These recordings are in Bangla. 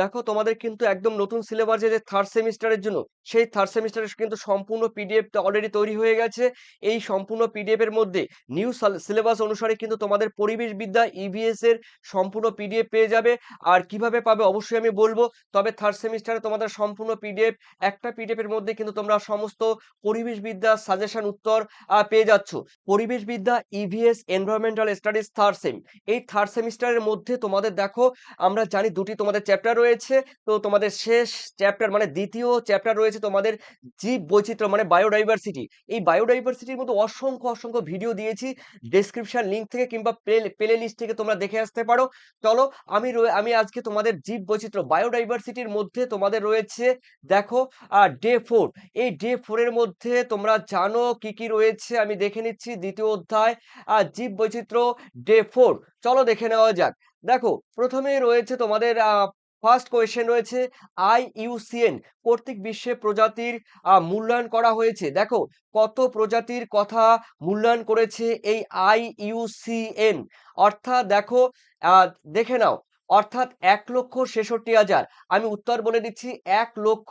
দেখো তোমাদের কিন্তু একদম নতুন সিলেবাস যে থার্ড সেমিস্টারের জন্য, সেই থার্ড সেমিস্টারের কিন্তু সম্পূর্ণ পিডিএফটা অলরেডি তৈরি হয়ে গেছে। এই সম্পূর্ণ পিডিএফ এর মধ্যে নিউ সিলেবাস অনুসারে কিন্তু তোমাদের পরিবেশ বিদ্যা ইভিএস এর সম্পূর্ণ পিডিএফ পেয়ে যাবে। আর কীভাবে পাবে অবশ্যই আমি বলব, তবে থার্ড সেমিস্টারে তোমাদের সম্পূর্ণ পিডিএফ একটা পিডিএফ এর মধ্যে কিন্তু তোমরা সমস্ত পরিবেশ বিদ্যা সাজেশন উত্তর পেয়ে যাচ্ছ। পরিবেশ বিদ্যা EVS environmental studies third sem এই থার্ড সেমিস্টারের মধ্যে তোমাদের দেখো, আমরা জানি দুটি তোমাদের চ্যাপ্টার রয়েছে। তো তোমাদের শেষ চ্যাপ্টার মানে দ্বিতীয় চ্যাপ্টার রয়েছে তোমাদের জীব বৈচিত্র্য মানে বায়োডাইভার্সিটি এই বায়োডাইভার্সিটির মধ্যে অসংখ্য অসংখ্য ভিডিও দিয়েছি। ডেসক্রিপশন লিঙ্ক থেকে কিংবা প্লে প্লে লিস্ট থেকে তোমরা দেখে আসতে পারো। চলো আমি আমি আজকে তোমাদের জীব বৈচিত্র্য বায়োডাইভার্সিটির মধ্যে তোমাদের রয়েছে, দেখো ডে ফোর এই ডে ফোরের মধ্যে তোমরা জানো কি কি রয়েছে আমি দেখে নিচ্ছি দ্বিতীয় অধ্যায় আর জীব বৈচিত্র্য ডে ফোর চলো দেখে নেওয়া যাক। দেখো প্রথমে রয়েছে তোমাদের ফার্স্ট কোয়েশ্চেন রয়েছে আই আইইউসিএন কর্তৃক বিশ্বে প্রজাতির মূল্যায়ন করা হয়েছে। দেখো, কত প্রজাতির কথা মূল্যায়ন করেছে এই আইইউসিএন অর্থাৎ দেখো দেখে নাও, অর্থাৎ এক লক্ষ ছেষট্টি হাজার। আমি উত্তর বলে দিচ্ছি, এক লক্ষ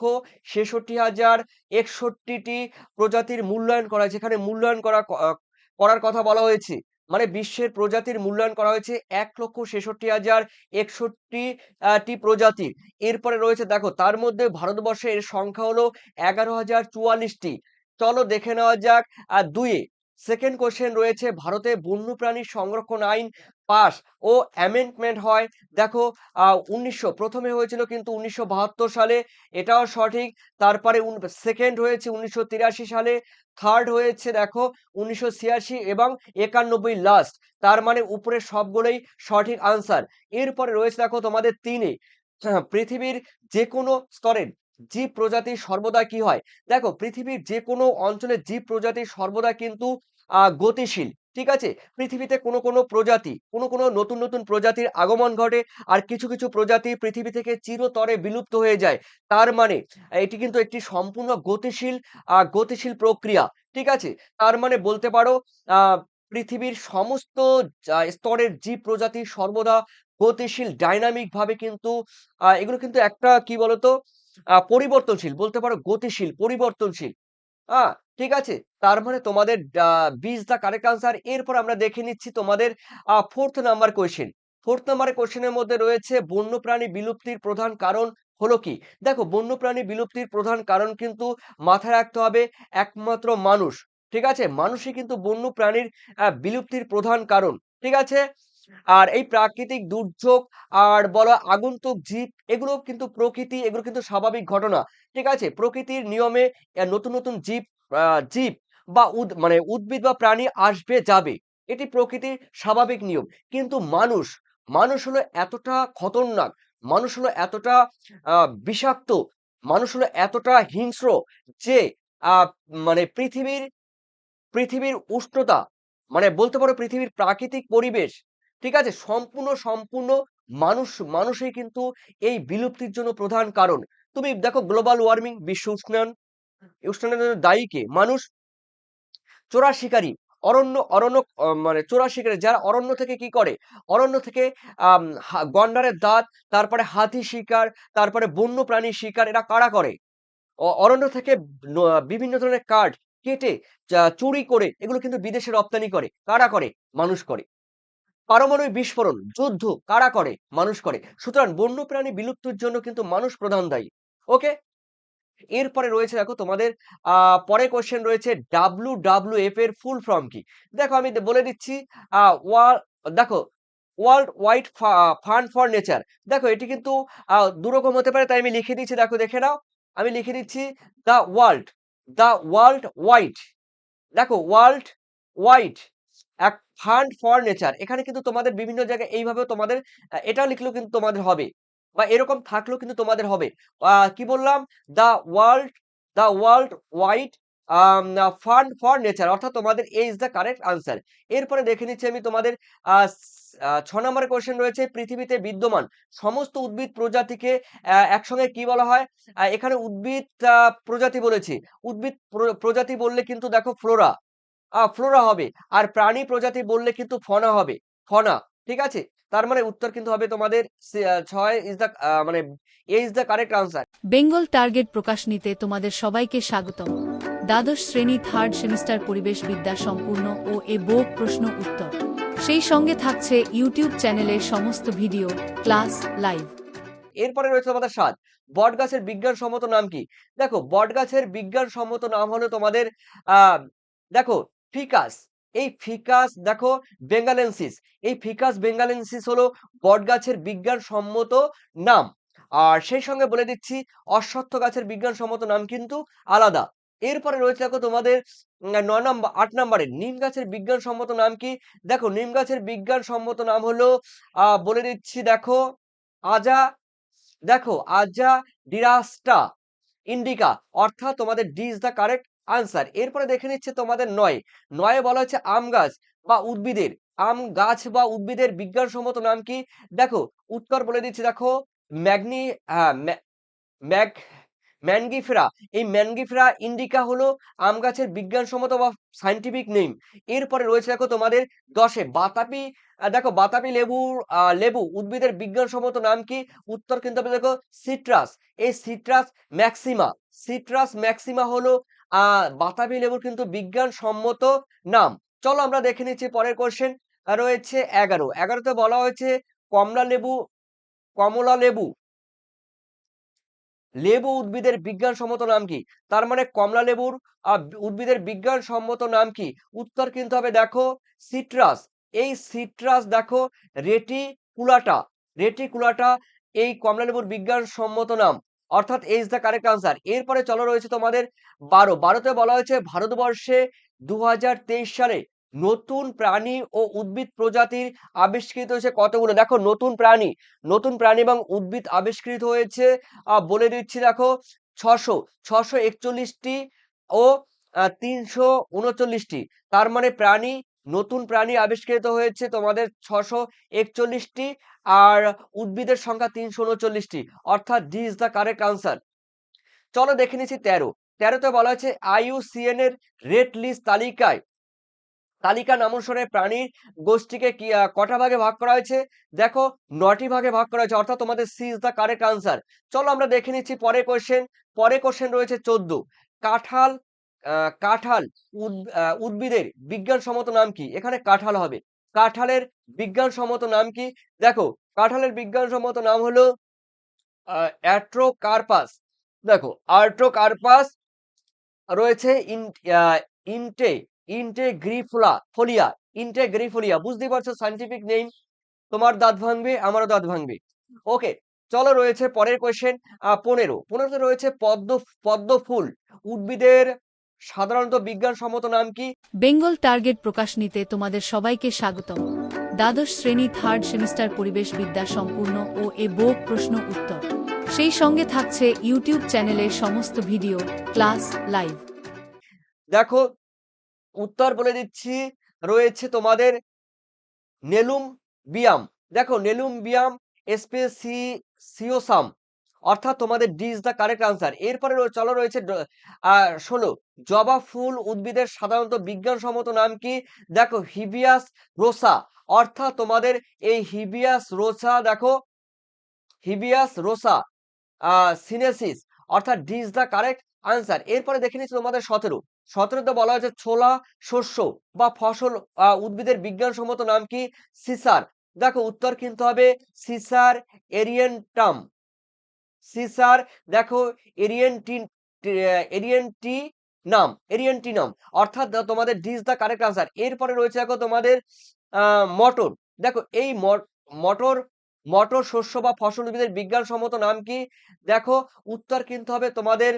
ছেষট্টি হাজার একষট্টিটি প্রজাতির মূল্যায়ন করা হয়েছে। এখানে মূল্যায়ন করা করার কথা বলা হয়েছে। মানে বিশ্বের প্রজাতির মূল্যায়ন করা হয়েছে এক লক্ষ ছেষট্টি হাজার একষট্টি প্রজাতির এরপরে রয়েছে, দেখো, তার মধ্যে ভারতবর্ষের সংখ্যা হলো এগারো হাজার চুয়াল্লিশটি। চলো দেখে নেওয়া যাক আর দুয়ে সেকেন্ড কোশ্চেন রয়েছে ভারতে বন্যপ্রাণী সংরক্ষণ আইন পাস ও অ্যামেন্ডমেন্ট হয়। দেখো উনিশশো প্রথমে হয়েছিল কিন্তু উনিশশো বাহাত্তর সালে এটাও সঠিক। তারপরে সেকেন্ড হয়েছে উনিশশো তিরাশি সালে থার্ড হয়েছে দেখো উনিশশো ছিয়াশি এবং একানব্বই লাস্ট তার মানে উপরে সবগুলোই সঠিক আনসার এরপরে রয়েছে দেখো তোমাদের তিনে আহ, পৃথিবীর যে কোনো স্তরের জীব প্রজাতি সর্বদা কি হয়? দেখো, পৃথিবীর যে কোনো অঞ্চলের জীব প্রজাতি সর্বদা কিন্তু গতিশীল, ঠিক আছে? পৃথিবীতে কোনো কোনো প্রজাতি, কোনো কোনো নতুন নতুন প্রজাতির আগমন ঘটে আর কিছু কিছু প্রজাতি পৃথিবী থেকে চিরতরে বিলুপ্ত হয়ে যায়। তার মানে এটি কিন্তু একটি সম্পূর্ণ গতিশীল গতিশীল প্রক্রিয়া, ঠিক আছে? তার মানে বলতে পারো পৃথিবীর সমস্ত স্তরের জীব প্রজাতি সর্বদা গতিশীল ডাইনামিক ভাবে কিন্তু এগুলো কিন্তু একটা, কি বলতো? পরিবর্তনশীল, বলতে পারো গতিশীল, পরিবর্তনশীল। আহ ঠিক আছে? তার মানে তোমাদের বিজ দা কারেক্ট আনসার এরপর আমরা দেখে নিচ্ছি তোমাদের fourth number question fourth number কোয়েশ্চেনের মধ্যে রয়েছে, বন্যপ্রাণী বিলুপ্তির প্রধান কারণ হলো কি? দেখো, বন্যপ্রাণী বিলুপ্তির প্রধান কারণ কিন্তু মাথায় রাখতে হবে একমাত্র মানুষ। ঠিক আছে? মানুষই কিন্তু বন্যপ্রাণীর বিলুপ্তির প্রধান কারণ। ঠিক আছে? আর এই প্রাকৃতিক দুর্যোগ আর বলো আগন্তুক জীব এগুলো কিন্তু প্রকৃতি, এগুলো কিন্তু স্বাভাবিক ঘটনা। ঠিক আছে? প্রকৃতির নিয়মে নতুন নতুন জীব জীব বা উদ মানে উদ্ভিদ বা প্রাণী আসবে, যাবে। এটি প্রকৃতির স্বাভাবিক নিয়ম। কিন্তু মানুষ মানুষ হলো এতটা খতরনাক, মানুষ হলো এতটা বিষাক্ত, মানুষ হলো এতটা হিংস্র যে মানে পৃথিবীর পৃথিবীর উষ্ণতা মানে বলতে পারো পৃথিবীর প্রাকৃতিক পরিবেশ ঠিক আছে? সম্পূর্ণ সম্পূর্ণ মানুষ, মানুষই কিন্তু এই বিলুপ্তির জন্য প্রধান কারণ। তুমি দেখো গ্লোবাল ওয়ার্মিং বিশ্ব উষ্ণায়ন উষ্ণায়নের জন্য দায়ী কে? মানুষ। চোরা শিকারী। অরণ্য অরণ্য মানে চোরা শিকারী। যারা অরণ্য থেকে কি করে? অরণ্য থেকে গন্ডারের দাঁত, তারপরে হাতি শিকার, তারপরে বন্য প্রাণী শিকার, এরা কারা করে? অরণ্য থেকে বিভিন্ন ধরনের কাঠ কেটে চুরি করে, এগুলো কিন্তু বিদেশে রপ্তানি করে। কারা করে? মানুষ করে। পারমাণবিক বিস্ফোরণ, যুদ্ধ কারা করে? মানুষ করে। সুতরাং বন্যপ্রাণী বিলুপ্তির জন্য কিন্তু মানুষ প্রধান দায়ী। ওকে? এরপরে রয়েছে দেখো তোমাদের পরে কোশ্চেন রয়েছে ডাব্লু ডাব্লু এফ এর ফুল ফর্ম কি? দেখো আমি বলে দিচ্ছি দেখো, world wide fund for nature. দেখো এটি কিন্তু দুরকম হতে পারে, তাই আমি লিখে দিচ্ছি, দেখো দেখে নাও। আমি লিখে দিচ্ছি, the world the world wide. দেখো, ওয়ার্ল্ড ওয়াইড। এক ফান্ড ফর নেচার এখানে কিন্তু তোমাদের বিভিন্ন জায়গায় এইভাবে তোমাদের এটা লিখলেও কিন্তু তোমাদের হবে বা এরকম থাকলেও কিন্তু তোমাদের হবে। কি বললাম? The world the world wide fund for nature অর্থাৎ তোমাদের A is the correct answer এরপরে দেখে নিচ্ছি আমি তোমাদের ছ নম্বর কোয়েশ্চেন রয়েছে, পৃথিবীতে বিদ্যমান সমস্ত উদ্ভিদ প্রজাতিকে একসঙ্গে কি বলা হয়? এখানে উদ্ভিদ প্রজাতি বলেছি। উদ্ভিদ প্র- প্রজাতি বললে কিন্তু দেখো ফ্লোরা ফ্লোরা হবে। আর প্রাণী প্রজাতি বললে কিন্তু ফনা হবে। ফনা ঠিক আছে? তার মানে উত্তর কিন্তু হবে তোমাদের ছয় ইজ দ্য মানে A is the correct answer Bengal target প্রকাশ নিতে তোমাদের সবাইকে স্বাগতম। দ্বাদশ শ্রেণি থার্ড সেমিস্টার পরিবেশ বিদ্যা সম্পূর্ণ ও এ বোক প্রশ্ন উত্তর। সেই সঙ্গে থাকছে ইউটিউব চ্যানেলের সমস্ত ভিডিও ক্লাস লাইভ। এরপরে রয়েছে তোমাদের সাত। বট গাছের বিজ্ঞানসম্মত নাম কি? দেখো বট গাছের বিজ্ঞানসম্মত নাম হলো তোমাদের আহ দেখো ফিকাস। এই ফিকাস দেখো বেঙ্গালেন্সিস। এই ফিকাস বেঙ্গালেন্সিস হলো বট গাছের বিজ্ঞানসম্মত নাম। আর সেই সঙ্গে বলে দিচ্ছি, অশ্বত্থ গাছের বিজ্ঞানসম্মত নাম কিন্তু আলাদা। এরপরে রয়েছে দেখো তোমাদের নয় নম্বর, আট নম্বরে নিম গাছের বিজ্ঞানসম্মত নাম কি? দেখো নিম গাছের বিজ্ঞানসম্মত নাম হলো বলে দিচ্ছি দেখো, আজা দেখো আজা ডিরাস্টা ইন্ডিকা। অর্থাৎ তোমাদের D is the correct answer এরপরে দেখে নিচ্ছে তোমাদের নয়। নয়ে বলা হচ্ছে আম গাছ বা উদ্ভিদের। আম গাছ বা উদ্ভিদের বিজ্ঞানসম্মত নাম কি? দেখো উত্তর বলে দিচ্ছি দেখো ম্যাগনি হ্যাঁ ম্যা- ম্যাগ ম্যানগিফেরা এই ম্যানগিফেরা ইন্ডিকা হলো আম গাছের বিজ্ঞানসম্মত বা সাইন্টিফিক নেম এরপরে রয়েছে দেখো তোমাদের দশে। আহ, দেখো বাতাবি লেবু লেবু উদ্ভিদের বিজ্ঞানসম্মত নাম কি? উত্তর কিন্তু দেখো সিট্রাস। এই সিট্রাস ম্যাক্সিমা। সিট্রাস ম্যাক্সিমা হলো বাতাবি লেবুর কিন্তু বিজ্ঞানসম্মত নাম। চলো আমরা দেখে নিচ্ছি পরের কোশ্চেন রয়েছে এগারো। এগারোতে বলা হয়েছে কমলা লেবু কমলা লেবু। লেবু উদ্ভিদের বিজ্ঞানসম্মত নাম কি? তার মানে কমলা লেবুর উদ্ভিদের বিজ্ঞানসম্মত নাম কি? উত্তর কিন্তু হবে দেখো সিট্রাস। এই সিট্রাস দেখো রেটিকুলাটা। রেটিকুলাটা এই কমলা লেবুর বিজ্ঞানসম্মত নাম। অর্থাৎ এই ইজ দ্য কারেক্ট আনসার এরপরে চলো রয়েছে তোমাদের বারো। বারোতে বলা হয়েছে, ভারতবর্ষে দু হাজার তেইশ সালে নতুন প্রাণী ও উদ্ভিদ প্রজাতির আবিষ্কৃত হয়েছে কতগুলো? দেখো, নতুন প্রাণী নতুন প্রাণী এবং উদ্ভিদ আবিষ্কৃত হয়েছে বলে দিচ্ছি দেখো, ছশো ছশো একচল্লিশটি ও তিনশো উনচল্লিশটি। তার মানে প্রাণী, নতুন প্রাণী আবিষ্কৃত হয়েছে তোমাদের ছশো একচল্লিশটি। আর উদ্ভিদের সংখ্যা তিনশো উনচল্লিশটি, অর্থাৎ D is the correct answer চলো দেখে নিচ্ছি তেরো। তেরোতে বলা হয়েছে আইইউসিএন এর রেড লিস্ট তালিকায়, তালিকা নামানুসারে প্রাণীর গোষ্ঠীকে কি কটা ভাগে ভাগ করা হয়েছে? দেখো নটি ভাগে ভাগ করা হয়েছে, অর্থাৎ তোমাদের C is the correct answer চলো আমরা দেখে নিচ্ছি পরের কোশ্চেন পরের কোশ্চেন রয়েছে চোদ্দ। কাঁঠাল কাঁঠাল উদ্ভিদের বিজ্ঞানসম্মত নাম কি? এখানে কাঁঠাল হবে। কাঁঠালের বিজ্ঞানসম্মত নাম কি? দেখো, কাঁঠালের বিজ্ঞানসম্মত নাম হলো অ্যাট্রোকার্পাস। দেখো আর্ট্রোকার্পাস রয়েছে ইনটে, ইন্টেগ্রিফোলা, ফোলিয়া, ইন্টেগ্রিফোলিয়া। বুঝতেই পারছ সাইন্টিফিক নেম তোমার দাঁত ভাঙবে, আমারও দাঁত ভাঙবে। ওকে, চলো রয়েছে পরের কোয়েশ্চেন পনেরো। পনেরোতে রয়েছে পদ্ম পদ্ম ফুল উদ্ভিদের সাধারণত বিজ্ঞানসম্মত নাম কি? বেঙ্গল টার্গেট প্রকাশ নিতে তোমাদের সবাইকে স্বাগতম। দ্বাদশ শ্রেণি থার্ড সেমিস্টার পরিবেশ বিদ্যা সম্পূর্ণ ও এ বোক প্রশ্ন উত্তর। সেই সঙ্গে থাকছে ইউটিউব চ্যানেলের সমস্ত ভিডিও ক্লাস লাইভ। দেখো উত্তর বলে দিচ্ছি রয়েছে তোমাদের নেলুম বিয়াম। দেখো নেলুম বিয়াম স্পেসিওসাম অর্থাৎ তোমাদের D is the correct answer এরপরে চলো রয়েছে ষোলো। জবা ফুল উদ্ভিদের সাধারণত বিজ্ঞানসম্মত নাম কি? দেখো, হিবিয়াস রোসা। অর্থাৎ তোমাদের এই হিবিয়াস রোসা, দেখো, হিবিয়াস রোসা সিনেসিস। অর্থাৎ D is the correct answer এরপরে দেখে নিচ্ছি তোমাদের সতেরো। সতেরোতে বলা হয়েছে ছোলা, শস্য বা ফসল উদ্ভিদের বিজ্ঞানসম্মত নাম কি? সিসার। দেখো, উত্তর কিন্তু হবে সিসার এরিয়েন্টাম। সিসার দেখো এরিয়েন্টিন এরিয়েন্টি নাম এরিয়েন্টিনাম অর্থাৎ দ- তোমাদের ডিস দ্য কারেক্ট আনসার এরপরে রয়েছে দেখো তোমাদের মটর। দেখো এই মট- মটর মটর শস্য বা ফসল উদ্ভিদের বিজ্ঞানসম্মত নাম কি? দেখো উত্তর কিন্তু হবে তোমাদের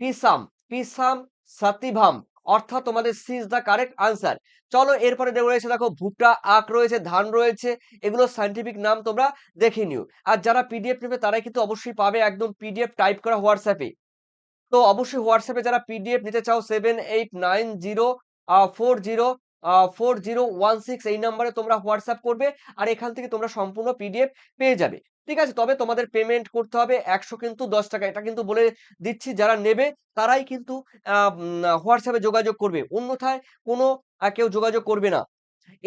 পিসাম পিসাম সাতিভাম। অর্থাৎ তোমাদের C is the correct answer চলো এরপরে রয়েছে দেখো, ভুট্টা, আখ রয়েছে, ধান রয়েছে, এগুলো সাইন্টিফিক নাম তোমরা দেখে নিও। আর যারা পিডিএফ নেবে তারা কিন্তু অবশ্যই পাবে একদম পিডিএফ টাইপ করা হোয়াটসঅ্যাপে তো অবশ্যই হোয়াটসঅ্যাপে যারা পিডিএফ নিতে চাও seven eight nine zero four zero four zero one six এই নাম্বারে তোমরা হোয়াটসঅ্যাপ করবে, আর এখান থেকে তোমরা সম্পূর্ণ পিডিএফ পেয়ে যাবে। ঠিক আছে, তবে তোমাদের পেমেন্ট করতে হবে একশো কিন্তু দশ টাকা। এটা কিন্তু বলে দিচ্ছি যারা নেবে, তারাই কিন্তু হোয়াটসঅ্যাপে যোগাযোগ করবে। অন্যথায় কোনো কেউ যোগাযোগ করবে না।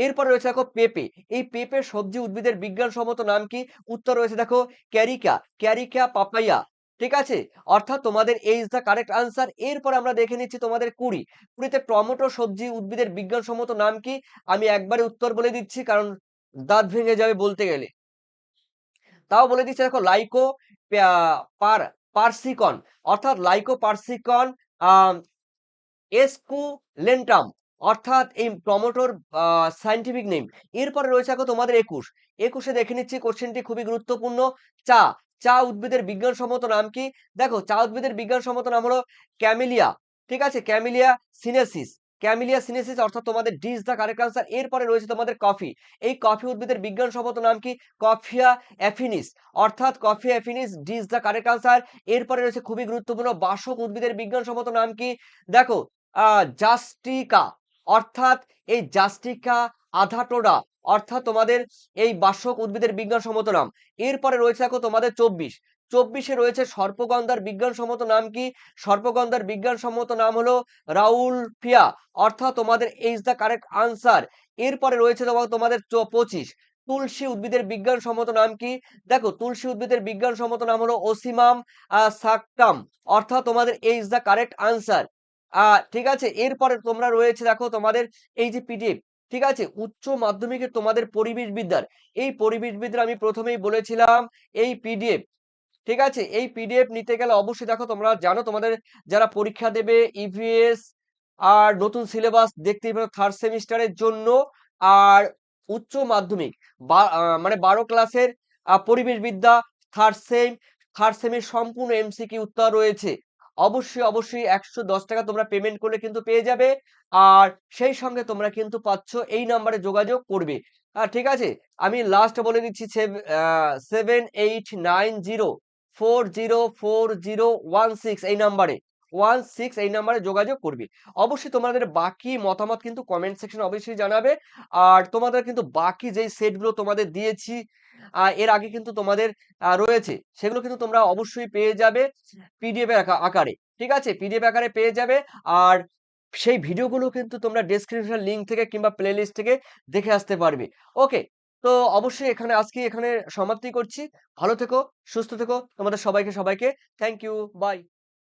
এরপরে রয়েছে দেখো পেঁপে এই পেঁপে সবজি উদ্ভিদের বিজ্ঞানসম্মত নাম কি? উত্তর রয়েছে দেখো ক্যারিকা ক্যারিকা পাপাইয়া ঠিক আছে? অর্থাৎ তোমাদের এই ইজ দ্য কারেক্ট আনসার এরপর আমরা দেখে নিচ্ছি তোমাদের কুড়ি। কুড়িতে টমেটো সবজি উদ্ভিদের বিজ্ঞানসম্মত নাম কি? আমি একবারে উত্তর বলে দিচ্ছি, কারণ দাঁত ভেঙে যাবে বলতে গেলে। তাও বলে দিচ্ছে দেখো লাইকো পার, পার্সিকন, অর্থাৎ লাইকো, পার্সিকন এসকুলেন্টাম অর্থাৎ এই টমেটোর সাইন্টিফিক নেম এরপরে রয়েছে দেখো তোমাদের একুশ। একুশে দেখে নিচ্ছি কোশ্চেনটি খুবই গুরুত্বপূর্ণ। চা চা উদ্ভিদের বিজ্ঞানসম্মত নাম কি? দেখো চা উদ্ভিদের বিজ্ঞানসম্মত নাম হলো ক্যামিলিয়া, ঠিক আছে? Camellia Synesis. ক্যামিলিয়া সিনেসিস, অর্থাৎ তোমাদের ডিস দ্য কারেক্ট আনসার। এরপরে রয়েছে তোমাদের কফি। এই কফি উদ্ভিদের বিজ্ঞানসম্মত নাম কি? কফিয়া অ্যাফিনিস। অর্থাৎ coffee affinis D is the correct answer. এরপরে রয়েছে খুবই গুরুত্বপূর্ণ বাসক উদ্ভিদের বিজ্ঞানসম্মত নাম কি? দেখো জাস্টিকা। অর্থাৎ এই জাস্টিকা আধাটোডা। অর্থাৎ তোমাদের এই বাসক উদ্ভিদের বিজ্ঞানসম্মত নাম। এরপরে রয়েছে দেখো তোমাদের চব্বিশ। চব্বিশে রয়েছে সর্পগন্ধার বিজ্ঞানসম্মত নাম কি? সর্পগন্ধার বিজ্ঞানসম্মত নাম হলো রাউল ফিয়া। অর্থাৎ তোমাদের এইজ দ্য কারেক্ট আনসার এরপরে রয়েছে তোমার তোমাদের পঁচিশ। তুলসী উদ্ভিদের বিজ্ঞানসম্মত নাম কি? দেখো, তুলসী উদ্ভিদের বিজ্ঞানসম্মত নাম হলো ওসিমাম সাকটাম অর্থাৎ তোমাদের এইজ দ্য কারেক্ট আনসার ঠিক আছে? এরপরে তোমরা রয়েছে দেখো তোমাদের এই যে পিডিএফ ঠিক আছে? উচ্চ মাধ্যমিকের তোমাদের পরিবেশ বিদ্যার এই পরিবেশ বিদ্যার আমি প্রথমেই বলেছিলাম, এই পিডিএফ ঠিক আছে? এই পিডিএফ নিতে গেলে অবশ্যই দেখো তোমরা জানো তোমাদের যারা পরীক্ষা দেবে ইভিএস আর নতুন সিলেবাস দেখতে পারো থার্ড সেমিস্টারের জন্য আর উচ্চ মাধ্যমিক মানে বারো ক্লাসের পরিবেশ বিদ্যা থার্ড সেম থার্ড সেমের সম্পূর্ণ এমসিকিউ উত্তর রয়েছে। অবশ্যই অবশ্যই একশো দশ টাকা তোমরা পেমেন্ট করলে কিন্তু পেয়ে যাবে আর সেই সঙ্গে তোমরা কিন্তু পাচ্ছ এই নাম্বারে যোগাযোগ করবে। আহ, ঠিক আছে? আমি লাস্ট বলে দিচ্ছি seven eight nine zero four zero four zero one six এই নাম্বারে ওয়ান সিক্স এই নাম্বারে যোগাযোগ করবে। অবশ্যই তোমাদের বাকি মতামত কিন্তু কমেন্ট সেকশন অবশ্যই জানাবে। আর তোমাদের কিন্তু বাকি যেই সেটগুলো তোমাদের দিয়েছি এর আগে কিন্তু তোমাদের রয়েছে, সেগুলো কিন্তু তোমরা অবশ্যই পেয়ে যাবে পিডিএফ আকারে, ঠিক আছে? পিডিএফ আকারে পেয়ে যাবে। আর সেই ভিডিওগুলো কিন্তু তোমরা ডেসক্রিপশন লিঙ্ক থেকে কিংবা প্লেলিস্ট থেকে দেখে আসতে পারবে। ওকে তো অবশ্যই এখানে আজকে এখানে সমাপ্তি করছি। ভালো থেকো, সুস্থ থেকো। তোমাদের সবাইকে সবাইকে থ্যাংক ইউ বাই